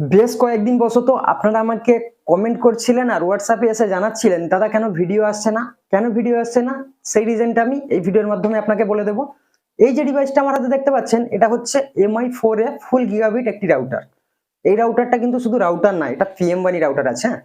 বেশ কয়েকদিন বসত আপনারা আমাকে কমেন্ট করছিলেন আর হোয়াটসঅ্যাপে এসে জানাচ্ছিলেন, দাদা কেন ভিডিও আসছে না? কেন ভিডিও আসছে না? সেই রিজনটা আমি এই ভিডিওর মাধ্যমে আপনাকে বলে দেব। এই যে ডিভাইসটা আমার হাতে দেখতে পাচ্ছেন, এটা হচ্ছে Mi four A full gigabit একটি রাউটার এই রাউটারটা কিন্তু শুধু রাউটার না, এটা পিএম বানি রাউটার আছে হ্যাঁ?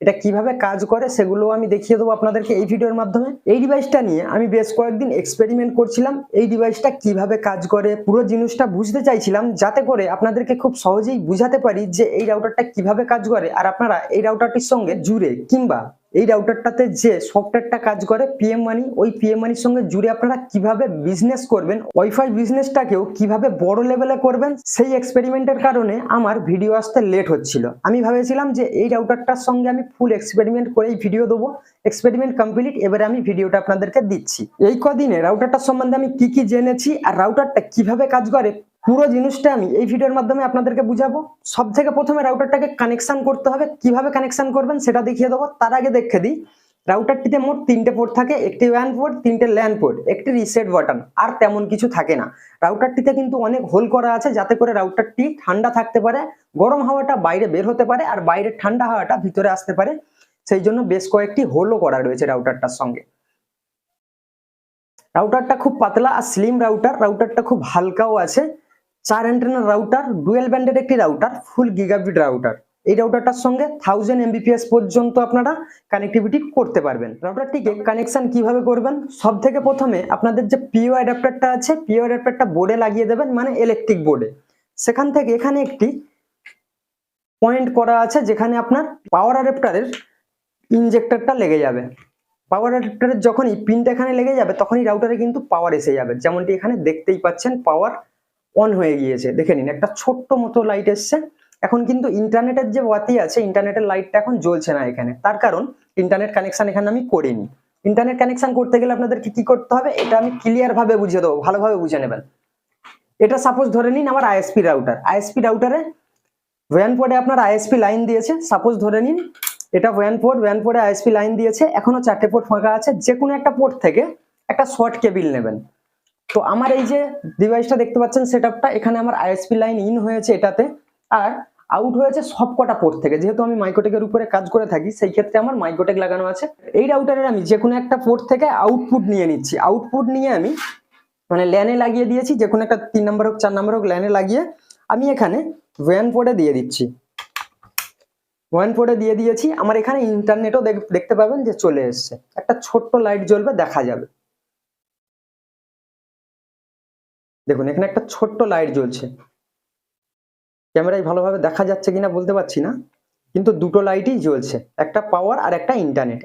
এটা কীভাবে কাজ করে সেগুলো আমি দেখিয়ে দেবো আপনাদেরকে এই ভিডিওর মাধ্যমে। এই ডিভাইসটা নিয়ে আমি বেশ কয়েকদিন এক্সপেরিমেন্ট করছিলাম। এই ডিভাইসটা কীভাবে কাজ করে, পুরো জিনিসটা বুঝতে চাইছিলাম যাতে করে আপনাদেরকে খুব সহজেই বুঝাতে পারি যে এই রাউটারটা কীভাবে কাজ করে। আর আপনারা এই রাউটারটির সঙ্গে জুড়ে কিংবা এই রাউটারটাতে যে সফটওয়্যারটা কাজ করে পিএম মানি ওই পিএম মানির সঙ্গে জুড়ে আপনারা কীভাবে বিজনেস করবেন ওয়াইফাই বিজনেসটাকেও কীভাবে বড় লেভেলে করবেন, সেই এক্সপেরিমেন্টের কারণে আমার ভিডিও আসতে লেট হচ্ছিল। আমি ভেবেছিলাম যে এই রাউটারটার সঙ্গে আমি ফুল এক্সপেরিমেন্ট করেই ভিডিও দেবো এক্সপেরিমেন্ট কমপ্লিট এবারে আমি ভিডিওটা আপনাদেরকে দিচ্ছি। এই কদিনে রাউটারটার সম্বন্ধে আমি কি কি জেনেছি, আর রাউটারটা কীভাবে কাজ করে পুরো জিনিসটা আমি এই ভিডিওর মাধ্যমে আপনাদেরকে বুঝাবো। সব থেকে প্রথমে রাউটারটাকে কানেকশন করতে হবে। কীভাবে কানেকশন করবেন সেটা দেখিয়ে দেবো। তার আগে দেখে দিই রাউটারটিতে মোট তিনটে পোর্ট থাকে। একটি ওয়ান পোর্ট তিনটে ল্যান পোর্ট একটি রিসেট বাটন আর তেমন কিছু থাকে না। রাউটারটিতে কিন্তু অনেক হোল করা আছে যাতে করে রাউটারটি ঠান্ডা থাকতে পারে, গরম হাওয়াটা বাইরে বের হতে পারে, আর বাইরের ঠান্ডা হাওয়াটা ভিতরে আসতে পারে। সেই জন্য বেশ কয়েকটি হোলও করা রয়েছে রাউটারটার সঙ্গে। রাউটারটা খুব পাতলা আর স্লিম রাউটার রাউটারটা খুব হালকাও আছে। চার অ্যান্টেনার রাউটার ডুয়েল ব্যান্ডের একটি রাউটার ফুল গিগাবিট রাউটার এই রাউটারটার সঙ্গে থাউজেন্ড এমবিপিএস পর্যন্ত আপনারা কানেক্টিভিটি করতে পারবেন। রাউটারটিকে কানেকশন কীভাবে করবেন? সব থেকে প্রথমে আপনাদের যে পিও অ্যাডাপ্টারটা আছে পিও অ্যাডাপ্টারটা বোর্ডে লাগিয়ে দেবেন মানে ইলেকট্রিক বোর্ডে সেখান থেকে এখানে একটি পয়েন্ট করা আছে, যেখানে আপনার পাওয়ার অ্যাডাপ্টারের ইনজেক্টরটা লেগে যাবে। পাওয়ার অ্যাডাপ্টারের যখনই পিনটা এখানে লেগে যাবে, তখনই রাউটারে কিন্তু পাওয়ার এসে যাবে। যেমনটি এখানে দেখতেই পাচ্ছেন পাওয়ার অন হয়ে গিয়েছে। দেখে নিন, একটা ছোট্ট মতো লাইট এসছে। এখন কিন্তু ইন্টারনেটের যে ওয়াতি আছে ইন্টারনেটের লাইটটা এখন জ্বলছে না এখানে। তার কারণ ইন্টারনেট কানেকশন এখানে আমি করিনি। ইন্টারনেট কানেকশন করতে গেলে আপনাদেরকে কি কি করতে হবে, এটা আমি ক্লিয়ার ভাবে বুঝিয়ে দেবো, ভালোভাবে বুঝে নেবেন। এটা সাপোজ ধরে নিন আমার আইএসপি রাউটার আইএসপি রাউটারে ভ্যান পোর্টে আপনার আইএসপি লাইন দিয়েছে। সাপোজ ধরে নিন, এটা van port van পোর্টে ISP line দিয়েছে। এখনও চারটে পোর্ট ফাঁকা আছে। যে কোনো একটা পোর্ট থেকে একটা শর্ট কেবিল নেবেন। তো আমার এই যে ডিভাইসটা দেখতে পাচ্ছেন সেটআপটা এখানে আমার আইএসপি লাইন ইন হয়েছে এটাতে। আর আউট হয়েছে সব কটা পোর্ট থেকে। যেহেতু আমি মাইক্রোটেকের উপরে কাজ করে থাকি, সেই ক্ষেত্রে আমার মাইক্রোটেক লাগানো আছে। এই রাউটারের আমি যে কোনো একটা পোর্ট থেকে আউটপুট নিয়ে নিচ্ছি। আউটপুট নিয়ে আমি মানে ল্যানে লাগিয়ে দিয়েছি যে কোনো একটা তিন নম্বর হোক, চার নম্বর হোক ল্যানে লাগিয়ে আমি এখানে ওয়ান পোর্টে দিয়ে দিচ্ছি। ওয়ান পোর্টে দিয়ে দিয়েছি। আমার এখানে ইন্টারনেটও দেখতে পাবেন যে চলে এসছে। একটা ছোট্ট লাইট জ্বলবে, দেখা যাবে। দেখুন, এখানে একটা ছোট্ট লাইট জ্বলছে। ক্যামেরায় ভালোভাবে দেখা যাচ্ছে কিনা বলতে পারছি না, কিন্তু দুটো লাইটই জ্বলছে, একটা পাওয়ার আর একটা ইন্টারনেট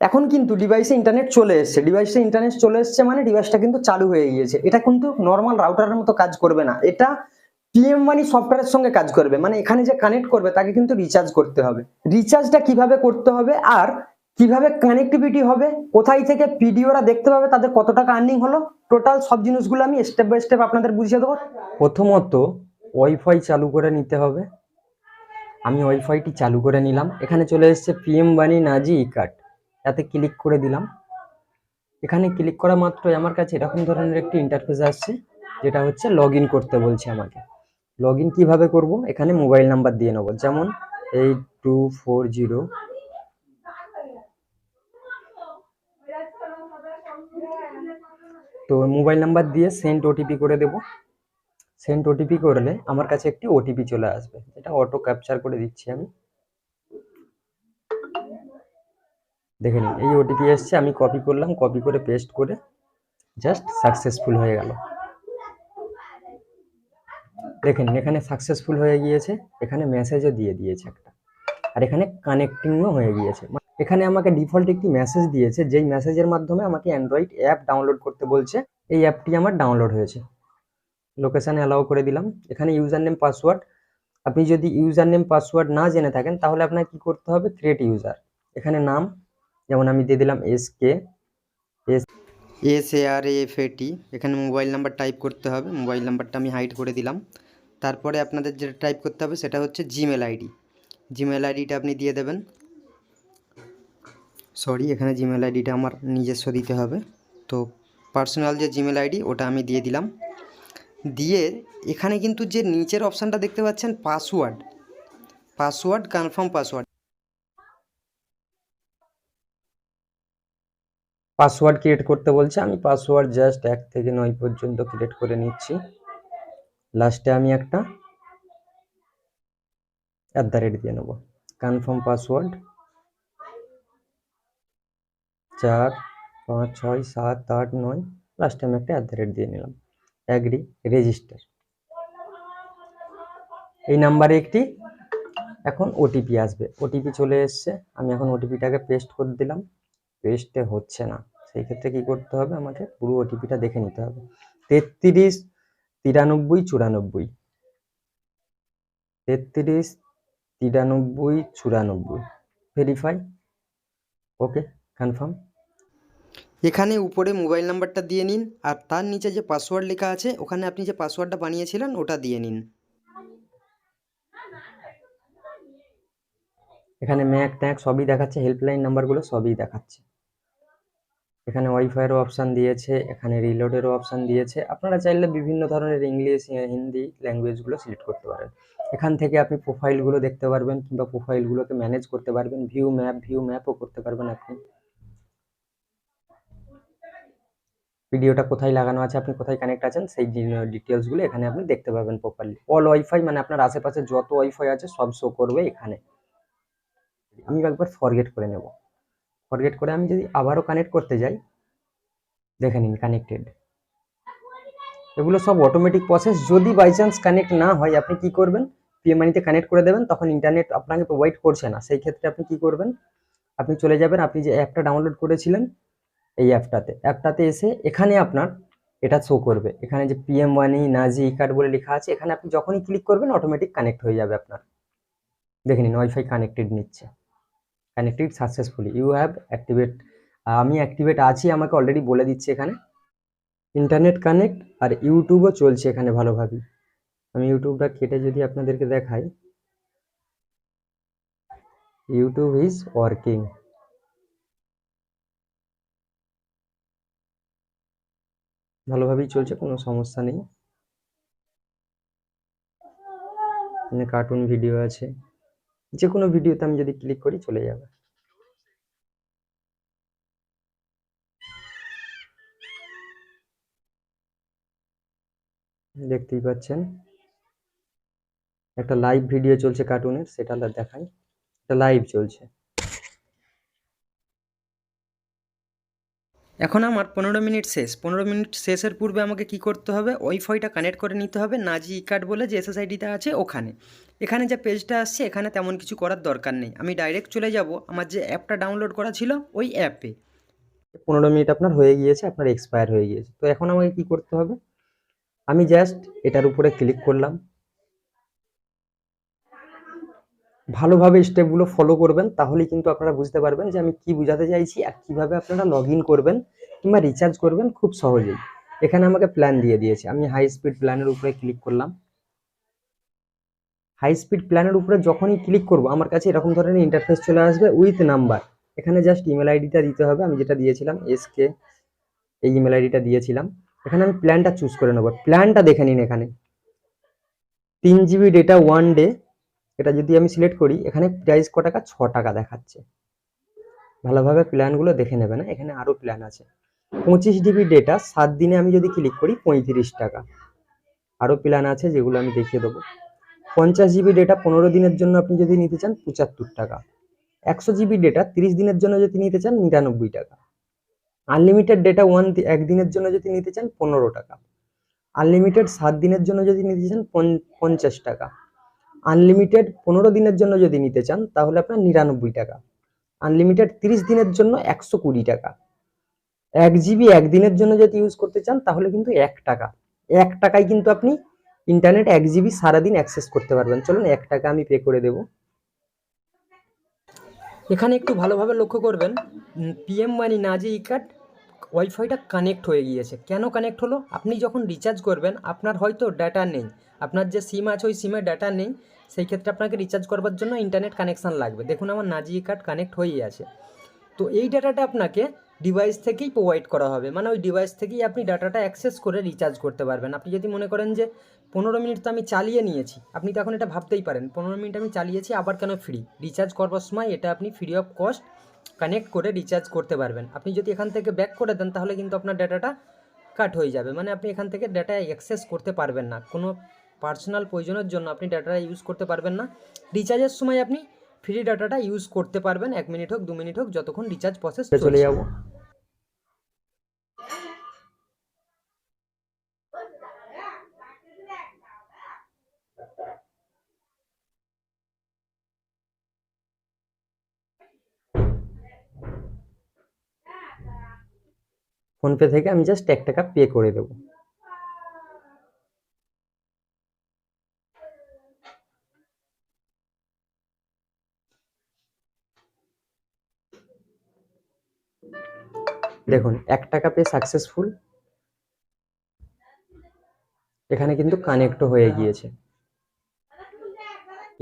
এখন কিন্তু ডিভাইসে ইন্টারনেট চলে এসছে। ডিভাইসে ইন্টারনেট চলে এসছে মানে ডিভাইসটা কিন্তু চালু হয়ে গিয়েছে। এটা কিন্তু নর্মাল রাউটারের মতো কাজ করবে না। এটা পিএম মানি সফটওয়্যারের সঙ্গে কাজ করবে। মানে এখানে যে কানেক্ট করবে, তাকে কিন্তু রিচার্জ করতে হবে। রিচার্জটা কীভাবে করতে হবে? আর কীভাবে কানেক্টিভিটি হবে, কোথায় থেকে পিডিওরা দেখতে পাবে, তাদের কত টাকা আর্নিং হলো টোটাল সব জিনিসগুলো আমি স্টেপ বাই স্টেপ আপনাদের বুঝিয়ে দেবো। প্রথমত ওয়াইফাই চালু করে নিতে হবে। আমি ওয়াইফাইটি চালু করে নিলাম। এখানে চলে এসেছে পিএম বানি নাজি ই কার্ড এতে ক্লিক করে দিলাম। এখানে ক্লিক করা মাত্রই আমার কাছে এরকম ধরনের একটি ইন্টারফেস আসছে, যেটা হচ্ছে লগ করতে বলছে আমাকে। লগ ইন কীভাবে করব? এখানে মোবাইল নাম্বার দিয়ে নেব। যেমন এইট টু ফোর জিরো তো মোবাইল নাম্বার দিয়ে সেন্ড ওটিপি করে দেব। সেন্ড ওটিপি করলে আমার কাছে একটি ওটিপি চলে আসবে। এটা অটো ক্যাপচার করে দিচ্ছি আমি। দেখে নিন, এই ওটিপি এসছে, আমি কপি করলাম কপি করে পেস্ট করে জাস্ট সাকসেসফুল হয়ে গেল। দেখেন এখানে সাকসেসফুল হয়ে গিয়েছে, এখানে মেসেজও দিয়ে দিয়েছে একটা। আর এখানে কানেক্টিংও হয়ে গিয়েছে। এখানে আমাকে ডিফল্ট একটি মেসেজ দিয়েছে, যেই মেসেজের মাধ্যমে আমাকে অ্যান্ড্রয়েড অ্যাপ ডাউনলোড করতে বলছে। এই অ্যাপটি আমার ডাউনলোড হয়েছে। লোকেশানে অ্যালাউ করে দিলাম। এখানে ইউজার নেম পাসওয়ার্ড আপনি যদি ইউজার নেম পাসওয়ার্ড না জেনে থাকেন, তাহলে আপনাকে কি করতে হবে? ক্রিয়েট ইউজার এখানে নাম, যেমন আমি দিয়ে দিলাম S K S S A R F A T এখানে মোবাইল নাম্বার টাইপ করতে হবে। মোবাইল নাম্বারটা আমি হাইড করে দিলাম। তারপরে আপনাদের যেটা টাইপ করতে হবে, সেটা হচ্ছে জিমেল আইডি জিমেল আইডিটা আপনি দিয়ে দেবেন। সরি, এখানে জিমেল আইডিটা আমার নিজস্ব দিতে হবে। তো পার্সোনাল যে জিমেল আইডি, ওটা আমি দিয়ে দিলাম। দিয়ে এখানে কিন্তু যে নিচের অপশানটা দেখতে পাচ্ছেন password password confirm password password create করতে বলছে, আমি পাসওয়ার্ড জাস্ট এক থেকে নয় পর্যন্ত ক্রিয়েট করে নিচ্ছি। লাস্টে আমি একটা অ্যাট দ্য রেট দিয়ে নেব। কনফার্ম পাসওয়ার্ড চার, পাঁচ, ছয়, সাত, আট, নয়। লাস্টে আমি একটা অ্যাট দ্য রেট দিয়ে নিলাম। অ্যাগ্রি রেজিস্টার এই নাম্বারে একটি এখন ওটিপি আসবে। ওটিপি চলে এসছে। আমি এখন ওটিপিটাকে পেস্ট করে দিলাম। পেস্টে হচ্ছে না। সেই ক্ষেত্রে কি করতে হবে? আমাকে পুরো ওটিপিটা দেখে নিতে হবে। তেত্রিশ, তিরানব্বই, চুরানব্বই। তেত্রিশ, তিরানব্বই, চুরানব্বই। ভেরিফাই ওকে কনফার্ম এখানে উপরে মোবাইল নাম্বারটা দিয়ে নিন, আর তার নিচে যে পাসওয়ার্ড লেখা আছে, ওখানে আপনি যে পাসওয়ার্ডটা বানিয়েছিলেন, ওটা দিয়ে নিন। এখানে ম্যাক ট্যাক সবই দেখাচ্ছে, হেল্পলাইন নাম্বারগুলো সবই দেখাচ্ছে। এখানে ওয়াইফাইয়েরও অপশান দিয়েছে, এখানে রিলোডেরও অপশান দিয়েছে। আপনারা চাইলে বিভিন্ন ধরনের ইংলিশ, হিন্দি ল্যাঙ্গুয়েজগুলো সিলেক্ট করতে পারেন। এখান থেকে আপনি প্রোফাইলগুলো দেখতে পারবেন, কিংবা প্রোফাইলগুলোকে ম্যানেজ করতে পারবেন। ভিউ ম্যাপ, ভিউ ম্যাপও করতে পারবেন আপনি। ভিডিওটা কোথায় লাগানো আছে, আপনি কোথায় কানেক্ট আছেন, সেই ডিটেলসগুলো এখানে আপনি দেখতে পাবেন প্রপারলি অল ওয়াইফাই মানে আপনার আশেপাশে যত ওয়াইফাই আছে, সব শো করবে এখানে। আমি একবার ফরগেট করে নেব। ফরগেট করে আমি যদি আবারও কানেক্ট করতে যাই, দেখে নিন কানেক্টেড এগুলো সব অটোমেটিক প্রসেস যদি বাই চান্স কানেক্ট না হয়, আপনি কি করবেন? পিএমআনিতে কানেক্ট করে দেবেন, তখন ইন্টারনেট আপনাকে প্রোভাইড করছে না। সেই ক্ষেত্রে আপনি কি করবেন? আপনি চলে যাবেন, আপনি যে অ্যাপটা ডাউনলোড করেছিলেন এই অ্যাপটাতে অ্যাপটাতে এসে এখানে আপনার এটা শো করবে। এখানে যে পিএম ওয়ানি নাজি ই কার্ড বলে লেখা আছে, এখানে আপনি যখনই ক্লিক করবেন অটোমেটিক কানেক্ট হয়ে যাবে আপনার। দেখে নিন ওয়াইফাই কানেক্টেড নিচ্ছে। Connected successfully you have activate আমি অ্যাক্টিভেট আছি আমাকে অলরেডি বলে দিচ্ছে এখানে। ইন্টারনেট কানেক্ট আর ইউটিউবও চলছে এখানে ভালোভাবেই আমি ইউটিউবটা কেটে যদি আপনাদেরকে দেখাই। ইউটিউব ইজ ওয়ার্কিং ভালোভাবেই চলছে, কোনো সমস্যা নেই। এখানে কার্টুন ভিডিও আছে। যে কোনো ভিডিওতে আমি যদি ক্লিক করি, চলে যাবে। দেখতেই পাচ্ছেন। একটা লাইভ ভিডিও চলছে কার্টুনের সেটা দেখাই। এটা লাইভ চলছে। এখন আমার পনেরো মিনিট শেষ। পনেরো মিনিট শেষের পূর্বে আমাকে কি করতে হবে? ওয়াইফাইটা কানেক্ট করে নিতে হবে নাজি কার্ড বলে যে এসএসআইডিটা আছে ওখানে। এখানে যে পেজটা আসছে, এখানে তেমন কিছু করার দরকার নেই। আমি ডাইরেক্ট চলে যাব, আমার যে অ্যাপটা ডাউনলোড করা ছিল ওই অ্যাপে পনেরো মিনিট আপনার হয়ে গিয়েছে, আপনার এক্সপায়ার হয়ে গিয়েছে। তো এখন আমাকে কি করতে হবে? আমি জাস্ট এটার উপরে ক্লিক করলাম। ভালোভাবে স্টেপগুলো ফলো করবেন, তাহলেই কিন্তু আপনারা বুঝতে পারবেন যে আমি কি বোঝাতে চাইছি আর কীভাবে আপনারা লগ করবেন কিংবা রিচার্জ করবেন খুব সহজেই। এখানে আমাকে প্ল্যান দিয়ে দিয়েছে। আমি হাই স্পিড প্ল্যানের উপরে ক্লিক করলাম। হাই স্পিড প্ল্যানের উপরে যখনই ক্লিক করব, আমার কাছে এরকম ধরনের ইন্টারফেস চলে আসবে উইথ নাম্বার এখানে জাস্ট ইমেল আইডিটা দিতে হবে। আমি যেটা দিয়েছিলাম এসকে এই ইমেল আইডিটা দিয়েছিলাম। এখানে আমি প্ল্যানটা চুজ করে নেব। প্ল্যানটা দেখে নিন এখানে। তিন জিবি ডেটা ওয়ান ডে এটা যদি আমি সিলেক্ট করি, এখানে প্রাইস ক? টাকা ছ টাকা দেখাচ্ছে। ভালোভাবে প্ল্যানগুলো দেখে নেবে না? এখানে আরও প্ল্যান আছে। পঁচিশ জিবি ডেটা সাত দিনে আমি যদি ক্লিক করি, পঁয়ত্রিশ টাকা। আরও প্ল্যান আছে যেগুলো আমি দেখিয়ে দেবো। পঞ্চাশ জিবি ডেটা পনেরো দিনের জন্য আপনি যদি নিতে চান, পঁচাত্তর টাকা। একশো জিবি ডেটা তিরিশ দিনের জন্য যদি নিতে চান, নিরানব্বই টাকা। আনলিমিটেড ডেটা ওয়ান একদিনের জন্য যদি নিতে চান, পনেরো টাকা। আনলিমিটেড সাত দিনের জন্য যদি নিতে চান পঞ্চাশ টাকা। আনলিমিটেড পনেরো দিনের জন্য যদি নিতে চান, তাহলে আপনার নিরানব্বই টাকা। আনলিমিটেড তিরিশ দিনের জন্য একশো কুড়ি টাকা। এক জিবি একদিনের জন্য যদি ইউজ করতে চান, তাহলে কিন্তু এক টাকা। এক টাকায় কিন্তু আপনি ইন্টারনেট এক জিবি সারাদিন অ্যাক্সেস করতে পারবেন। চলুন, এক টাকা আমি পে করে দেব। এখানে একটু ভালোভাবে লক্ষ্য করবেন পিএম মানি না যে ই কার্ড ওয়াইফাইটা কানেক্ট হয়ে গিয়েছে। কেন কানেক্ট হলো? আপনি যখন রিচার্জ করবেন, আপনার হয়তো ডাটা নেই। আপনার যে সিম আছে, ওই সিমে ডাটা নেই, সেই ক্ষেত্রে আপনাকে রিচার্জ করবার জন্য ইন্টারনেট কানেকশান লাগবে। দেখুন, আমার নাজি কার্ড কানেক্ট হয়েই আছে। তো এই ডাটাটা আপনাকে ডিভাইস থেকেই প্রোভাইড করা হবে। মানে ওই ডিভাইস থেকেই আপনি ডাটাটা অ্যাক্সেস করে রিচার্জ করতে পারবেন। আপনি যদি মনে করেন যে, পনেরো মিনিট তো আমি চালিয়ে নিয়েছি, আপনি তো এখন এটা ভাবতেই পারেন, পনেরো মিনিট আমি চালিয়েছি, আবার কেন ফ্রি রিচার্জ করবার সময় এটা আপনি ফ্রি অফ কস্ট কানেক্ট করে রিচার্জ করতে পারবেন। আপনি যদি এখান থেকে ব্যাক করে দেন, তাহলে কিন্তু আপনার ডাটাটা কাট হয়ে যাবে। মানে আপনি এখান থেকে ডাটা অ্যাক্সেস করতে পারবেন না। কোনো পার্সোনাল প্রয়োজনের জন্য আপনি ডাটাটা ইউজ করতে পারবেন না। রিচার্জের সময় আপনি ফ্রি ডাটাটা ইউজ করতে পারবেন। এক মিনিট হোক দু মিনিট হোক যতক্ষণ রিচার্জ প্রসেস চলে যাব। ফোনপে থেকে আমি জাস্ট এক টাকা পে করে দেবো। দেখুন, এক টাকা পে সাকসেসফুল এখানে কিন্তু কানেক্টও হয়ে গিয়েছে।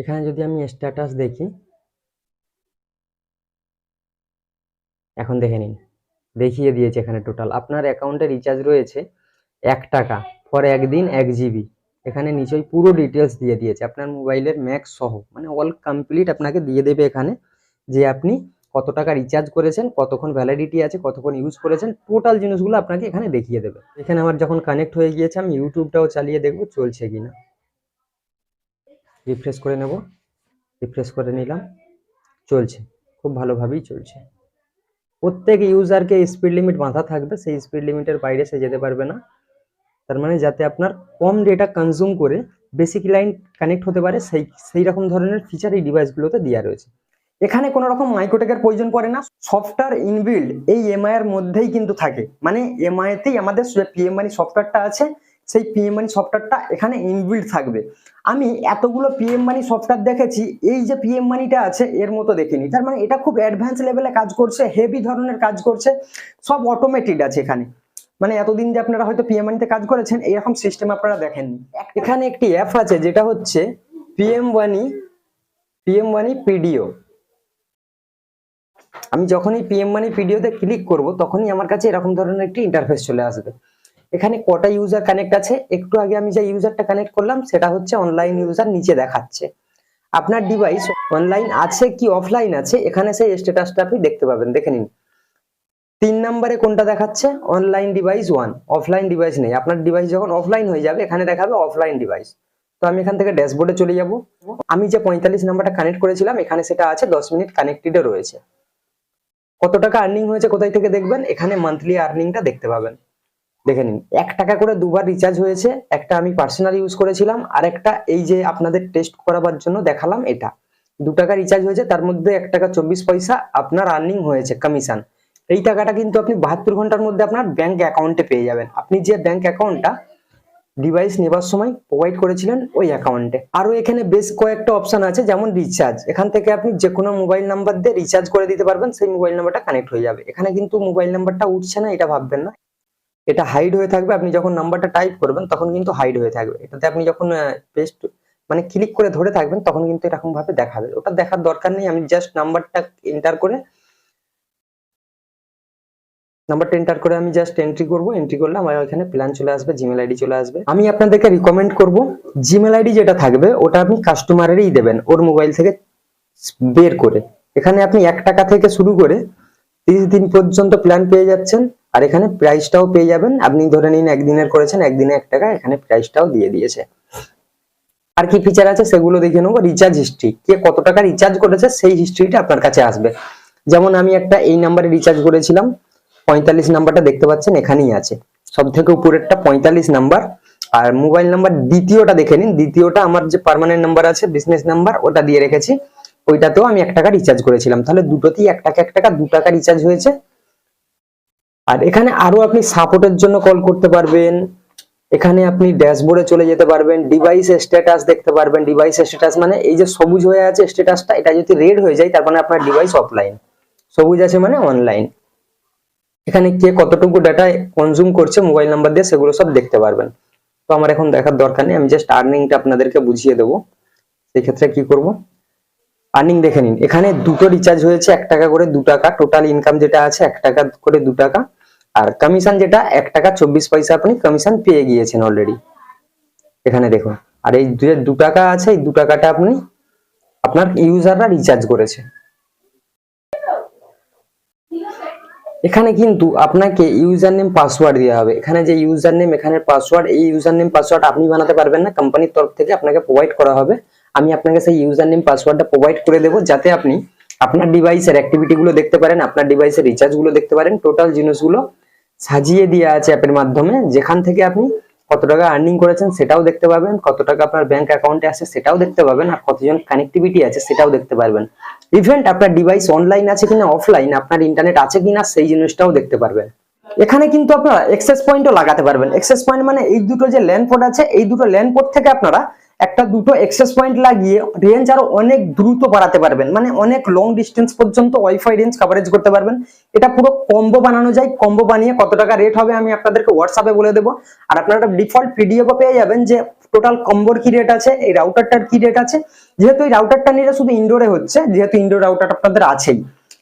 এখানে যদি আমি স্ট্যাটাস দেখি, এখন দেখে নিন। দেখিয়ে দিয়েছে এখানে টোটাল আপনার অ্যাকাউন্টে রিচার্জ রয়েছে এক টাকা ফর একদিন এক জিবি এখানে নিচেই পুরো ডিটেলস দিয়ে দিয়েছে। আপনার মোবাইলের ম্যাক্স সহ মানে অল কমপ্লিট আপনাকে দিয়ে দেবে এখানে যে আপনি কত টাকা রিচার্জ করেছেন, কতক্ষণ ভ্যালিডিটি আছে, কতক্ষণ ইউজ করেছেন টোটাল জিনিসগুলো আপনাকে এখানে দেখিয়ে দেবে। এখানে আমার যখন কানেক্ট হয়ে গিয়েছে, আমি ইউটিউবটাও চালিয়ে দেখব চলছে কিনা। রিফ্রেশ করে নেব। রিফ্রেশ করে নিলাম। চলছে। খুব ভালোভাবেই চলছে। প্রত্যেক ইউজারকে স্পিড লিমিট বাঁধা থাকবে। সেই স্পিড লিমিটের বাইরে সে যেতে পারবে না। তার মানে যাতে আপনার কম ডেটা কনজিউম করে বেসিক লাইন কানেক্ট হতে পারে, সেই সেই রকম ধরনের ফিচার এই ডিভাইসগুলোতে দেওয়া রয়েছে। এখানে কোনো রকম মাইক্রোটেকের প্রয়োজন পড়ে না। সফটওয়্যার ইনবিল্ড এই এমআই এর মধ্যেই কিন্তু থাকে। মানে এমআই তেই আমাদের পিএম মানি সফটওয়্যারটা আছে, সেই পিএম মানি সফটওয়্যারটা এখানে ইনবিল্ড থাকবে। আমি এতগুলো পিএম মানি সফটওয়্যার দেখেছি, এই যে পিএম মানিটা আছে, এর মতো দেখিনি। তার মানে এটা খুব অ্যাডভান্স লেভেলে কাজ করছে হেভি ধরনের কাজ করছে, সব অটোমেটেড আছে এখানে। মানে এতদিন যে আপনারা হয়তো পিএম মানিতে কাজ করেছেন, এরকম সিস্টেম আপনারা দেখেননি। এখানে একটি অ্যাপ আছে, যেটা হচ্ছে পিএম ওয়ানি পিএম ওয়ানি পিডিও আমি যখনই পিএম মানি পিডিওতে ক্লিক করব, তখনই আমার কাছে এরকম ধরনের একটি ইন্টারফেস চলে আসবে। এখানে কটা ইউজার কানেক্ট আছে, একটু আগে আমি যে ইউজারটা কানেক্ট করলাম, সেটা হচ্ছে অনলাইন ইউজার নিচে দেখাচ্ছে। আপনার ডিভাইস অনলাইন আছে কি অফলাইন আছে, এখানে সেই স্ট্যাটাসটা আপনি দেখতে পাবেন, দেখে নিন। তিন নম্বরে কোনটা দেখাচ্ছে? Online device one offline device নেই। আপনার ডিভাইস যখন অফলাইন হয়ে যাবে, এখানে দেখাবে অফলাইন ডিভাইস তো আমি এখান থেকে ড্যাশবোর্ডে চলে যাব। আমি যে পঁয়তাল্লিশ নাম্বারটা কানেক্ট করেছিলাম, এখানে সেটা আছে, দশ মিনিট কানেক্টেডে রয়েছে। কত টাকা আর্নিং হয়েছে কোথায় থেকে দেখবেন? এখানে মান্থলি আর্নিংটা দেখতে পাবেন। দেখে নিন, এক টাকা করে দুবার রিচার্জ হয়েছে, একটা আমি পার্সোনাল ইউজ করেছিলাম, আর একটা এই যে আপনাদের টেস্ট করাবার জন্য দেখালাম এটা। দু টাকা রিচার্জ হয়েছে, তার মধ্যে এক টাকা চব্বিশ পয়সা আপনার আর্নিং হয়েছে কমিশন এই টাকাটা কিন্তু আপনি বাহাত্তর ঘণ্টার মধ্যে আপনার ব্যাংক অ্যাকাউন্টে পেয়ে যাবেন। আপনি যে ব্যাংক অ্যাকাউন্টটা ডিভাইস নেবার সময় প্রোভাইড করেছিলেন ওই অ্যাকাউন্টে আরও এখানে বেশ কয়েকটা অপশন আছে, যেমন রিচার্জ এখান থেকে আপনি যে কোনো মোবাইল নাম্বার দিয়ে রিচার্জ করে দিতে পারবেন, সেই মোবাইল নাম্বারটা কানেক্ট হয়ে যাবে। এখানে কিন্তু মোবাইল নাম্বারটা উঠছে না, এটা ভাববেন না। এটা হাইড হয়ে থাকবে, আপনি যখন নাম্বারটা টাইপ করবেন, তখন কিন্তু হাইড হয়ে থাকবে। এটাতে আপনি যখন পেস্ট মানে ক্লিক করে ধরে থাকবেন, তখন কিন্তু এরকম ভাবে দেখাবে। ওটা দেখার দরকার নেই, আমি জাস্ট নাম্বারটা এন্টার করে নাম্বারটা এন্টার করে আমি জাস্ট এন্ট্রি করব। এন্ট্রি করলে আমার এখানে প্ল্যান চলে আসবে জিমেল আইডি চলে আসবে। আমি আপনাদেরকে রিকমেন্ড করব জিমেল আইডি যেটা থাকবে, ওটা আপনি কাস্টমারেরই দেবেন, ওর মোবাইল থেকে বের করে। এখানে আপনি এক টাকা থেকে শুরু করে তিরিশ দিন পর্যন্ত প্ল্যান পেয়ে যাচ্ছেন, আর এখানে প্রাইসটাও পেয়ে যাবেন। আপনি ধরে নিন একদিনের করেছেন, একদিনে এক টাকা, এখানে প্রাইসটাও দিয়ে দিয়েছে। আর কি ফিচার আছে সেগুলো দেখে নেব। রিচার্জ হিস্ট্রি কে কত টাকা রিচার্জ করেছে সেই হিস্ট্রিটা আপনার কাছে আসবে। যেমন আমি একটা এই নাম্বারে রিচার্জ করেছিলাম পঁয়তাল্লিশ নাম্বারটা দেখতে পাচ্ছেন, এখানেই আছে। সব থেকে উপরেরটা পঁয়তাল্লিশ নাম্বার। আর মোবাইল নাম্বার দ্বিতীয়টা দেখে নিন। দ্বিতীয়টা আমার যে পার্মানেন্ট নাম্বার আছে বিজনেস নাম্বার, ওটা দিয়ে রেখেছি। ওইটাতেও আমি এক টাকা রিচার্জ করেছিলাম। তাহলে দুটোতেই এক টাকা এক টাকা, দু টাকা রিচার্জ হয়েছে। আর এখানে আরও আপনি সাপোর্টের জন্য কল করতে পারবেন। এখানে আপনি ড্যাশবোর্ডে চলে যেতে পারবেন। ডিভাইস স্ট্যাটাস দেখতে পারবেন। ডিভাইস স্ট্যাটাস মানে এই যে সবুজ হয়ে আছে স্ট্যাটাসটা এটা যদি রেড হয়ে যায়, তার মানে আপনার ডিভাইস অফলাইন সবুজ আছে মানে অনলাইন এখানে কে কতটুকু ডাটা কনজিউম করছে মোবাইল নাম্বার দিয়ে সেগুলো সব দেখতে পারবেন। তো আমার এখন দেখার দরকার নেই, আমি জাস্ট আর্নিংটা আপনাদেরকে বুঝিয়ে দেবো। সেই ক্ষেত্রে কি করব? আর্নিং দেখে নিন। এখানে দুটো রিচার্জ হয়েছে, এক টাকা করে দু টাকা। টোটাল ইনকাম যেটা আছে, এক টাকা করে দু টাকা। আর কমিশন যেটা, এক টাকা চব্বিশ পয়সা আপনি কমিশন পেয়ে গিয়েছেন অলরেডি এখানে দেখুন। আর এই যে দু টাকা আছে, এই দু টাকাটা আপনি আপনার ইউজাররা রিচার্জ করেছে। এখানে কিন্তু আপনাকে ইউজার নেম পাসওয়ার্ড দেওয়া হবে। এখানে যে ইউজার নেম এখানে পাসওয়ার্ড এই ইউজার নেম পাসওয়ার্ড আপনি বানাতে পারবেন না। কোম্পানির তরফ থেকে আপনাকে প্রোভাইড করা হবে। আমি আপনাকে সেই ইউজার নেম পাসওয়ার্ডটা প্রোভাইড করে দেবো, যাতে আপনি আপনার ডিভাইসের অ্যাক্টিভিটি গুলো দেখতে পারেন, আপনার ডিভাইসের রিচার্জগুলো দেখতে পারেন। টোটাল জিনিসগুলো সাজিয়ে দেওয়া আছে অ্যাপের মাধ্যমে। যেখান থেকে আপনি কত টাকা আর্নিং করেছেন সেটাও দেখতে পাবেন, কত টাকা আপনার ব্যাংক অ্যাকাউন্টে আছে সেটাও দেখতে পাবেন, আর কতজন কানেক্টিভিটি আছে সেটাও দেখতে পারবেন। ইভেন্ট আপনার ডিভাইস অনলাইন আছে কিনা অফলাইন আপনার ইন্টারনেট আছে কিনা, সেই জিনিসটাও দেখতে পারবেন। এখানে কিন্তু আপনারা এক্সেস পয়েন্টও লাগাতে পারবেন। এক্সেস পয়েন্ট মানে এই দুটো যে ল্যান্ড পোর্ট আছে, এই দুটো ল্যান্ড পোর্ট থেকে আপনারা একটা দুটো এক্সেস পয়েন্ট লাগিয়ে রেঞ্জ আরও অনেক দ্রুত বাড়াতে পারবেন। মানে অনেক লং ডিস্টেন্স পর্যন্ত ওয়াইফাই রেঞ্জ কভারেজ করতে পারবেন। এটা পুরো কম্বো বানানো যায়। কম্বো বানিয়ে কত টাকা রেট হবে আমি আপনাদেরকে হোয়াটসঅ্যাপে বলে দেবো। আর আপনারা ডিফল্ট পিডিএফও পেয়ে যাবেন যে টোটাল কম্বোর কি রেট আছে, এই রাউটারটার কি রেট আছে। যেহেতু এই রাউটারটা নিলে শুধু ইনডোরে হচ্ছে, যেহেতু ইনডোর রাউটার আপনাদের আছেই।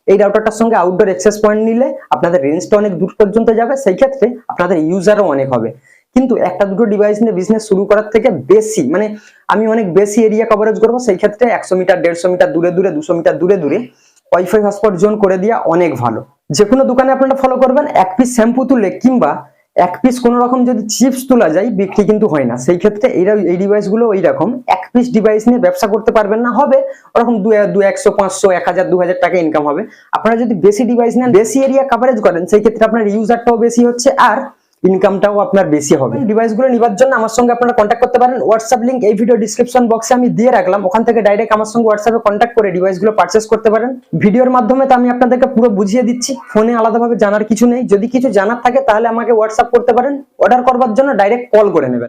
এই রাউটারটার সঙ্গে আউটডোর এক্সেস পয়েন্ট নিলে আপনাদের রেঞ্জটা অনেক দূর পর্যন্ত যাবে, সেই ক্ষেত্রে আপনাদের ইউজারও অনেক হবে। কিন্তু একটা দুটো ডিভাইস নিয়ে বিজনেস শুরু করার থেকে বেশি মানে আমি অনেক বেশি এরিয়া কভারেজ করব, সেই ক্ষেত্রে একশো মিটার, দেড়শো মিটার, দূরে দূরে, দুশো মিটার, দূরে দূরে ওয়াইফাই হটস্পট জোন করে দেওয়া অনেক ভালো। যে কোনো দোকানে আপনারা ফলো করবেন, এক পিস শ্যাম্পু তুলে কিংবা এক পিস কোনো রকম যদি চিপস তোলা যায়, বিক্রি কিন্তু হয় না। সেই ক্ষেত্রে এইরা এই ডিভাইসগুলো ওই রকম। এক পিস ডিভাইস নিয়ে ব্যবসা করতে পারবেন না, হবে ওরকম দু দু একশো, পাঁচশো, এক হাজার, দু হাজার টাকা ইনকাম হবে। আপনারা যদি বেশি ডিভাইস নেন, বেশি এরিয়া কাভারেজ করেন, সেই ক্ষেত্রে আপনার ইউজারটাও বেশি হচ্ছে। আর ইনকামটাও আপনার বেশি হবে। ডিভাইসগুলো নেওয়ার জন্য আমার সঙ্গে আপনারা কন্ট্যাক্ট করতে পারেন। হোয়াটসঅ্যাপ লিঙ্ক এই ভিডিও ডিসক্রিপশন বক্সে আমি দিয়ে রাখলাম। ওখান থেকে ডাইরেক্ট আমার সঙ্গে হোয়াটসঅ্যাপে কন্ট্যাক্ট করে ডিভাইসগুলো পারচেস করতে পারেন। ভিডিওর মাধ্যমে তো আমি আপনাদেরকে পুরো বুঝিয়ে দিচ্ছি। ফোনে আলাদাভাবে জানার কিছু নেই। যদি কিছু জানার থাকে তাহলে আমাকে হোয়াটসঅ্যাপ করতে পারেন। অর্ডার করবার জন্য ডাইরেক্ট কল করে নেবেন।